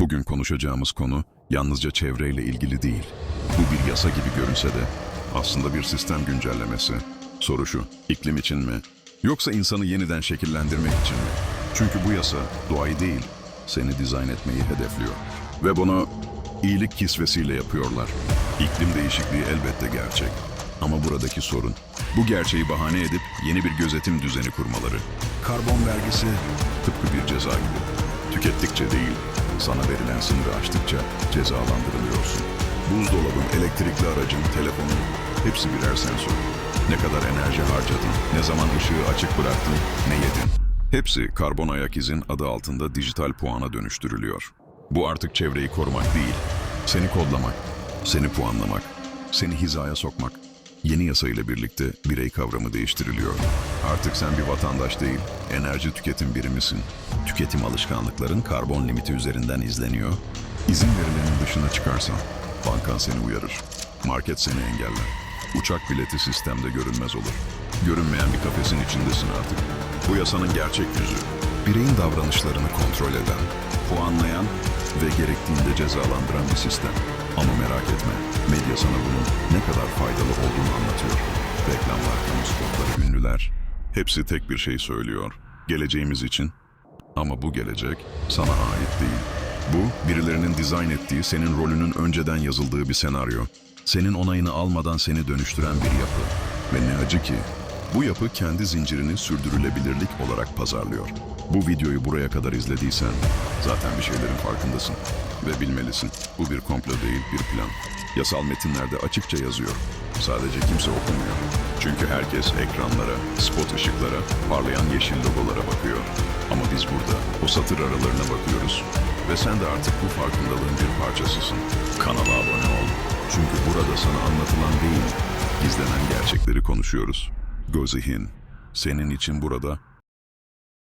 Bugün konuşacağımız konu yalnızca çevreyle ilgili değil. Bu bir yasa gibi görünse de aslında bir sistem güncellemesi. Soru şu, iklim için mi? Yoksa insanı yeniden şekillendirmek için mi? Çünkü bu yasa doğayı değil, seni dizayn etmeyi hedefliyor. Ve bunu iyilik kisvesiyle yapıyorlar. İklim değişikliği elbette gerçek. Ama buradaki sorun, bu gerçeği bahane edip yeni bir gözetim düzeni kurmaları. Karbon vergisi tıpkı bir ceza gibi. Tükettikçe değil, sana verilen sınırı aştıkça cezalandırılıyorsun. Buzdolabın, elektrikli aracın, telefonun hepsi birer sensör. Ne kadar enerji harcadın, ne zaman ışığı açık bıraktın, ne yedin. Hepsi karbon ayak izin adı altında dijital puana dönüştürülüyor. Bu artık çevreyi korumak değil, seni kodlamak, seni puanlamak, seni hizaya sokmak. Yeni yasa ile birlikte birey kavramı değiştiriliyor. Artık sen bir vatandaş değil, enerji tüketim birimisin. Tüketim alışkanlıkların karbon limiti üzerinden izleniyor. İzin verilenin dışına çıkarsan, bankan seni uyarır. Market seni engeller. Uçak bileti sistemde görünmez olur. Görünmeyen bir kafesin içindesin artık. Bu yasanın gerçek yüzü. Bireyin davranışlarını kontrol eden, puanlayan ve gerektiğinde cezalandıran bir sistem. Ama merak etme, medya sana bunun ne kadar faydalı olduğunu anlatıyor. Reklamlar, kamu spotları, ünlüler, hepsi tek bir şey söylüyor. Geleceğimiz için. Ama bu gelecek sana ait değil. Bu, birilerinin dizayn ettiği, senin rolünün önceden yazıldığı bir senaryo. Senin onayını almadan seni dönüştüren bir yapı. Ve ne acı ki, bu yapı kendi zincirini sürdürülebilirlik olarak pazarlıyor. Bu videoyu buraya kadar izlediysen zaten bir şeylerin farkındasın ve bilmelisin. Bu bir komplo değil, bir plan. Yasal metinlerde açıkça yazıyor. Sadece kimse okumuyor. Çünkü herkes ekranlara, spot ışıklara, parlayan yeşil logolara bakıyor. Ama biz burada o satır aralarına bakıyoruz. Ve sen de artık bu farkındalığın bir parçasısın. Kanala abone ol. Çünkü burada sana anlatılan değil, gizlenen gerçekleri konuşuyoruz. Gozihin, senin için burada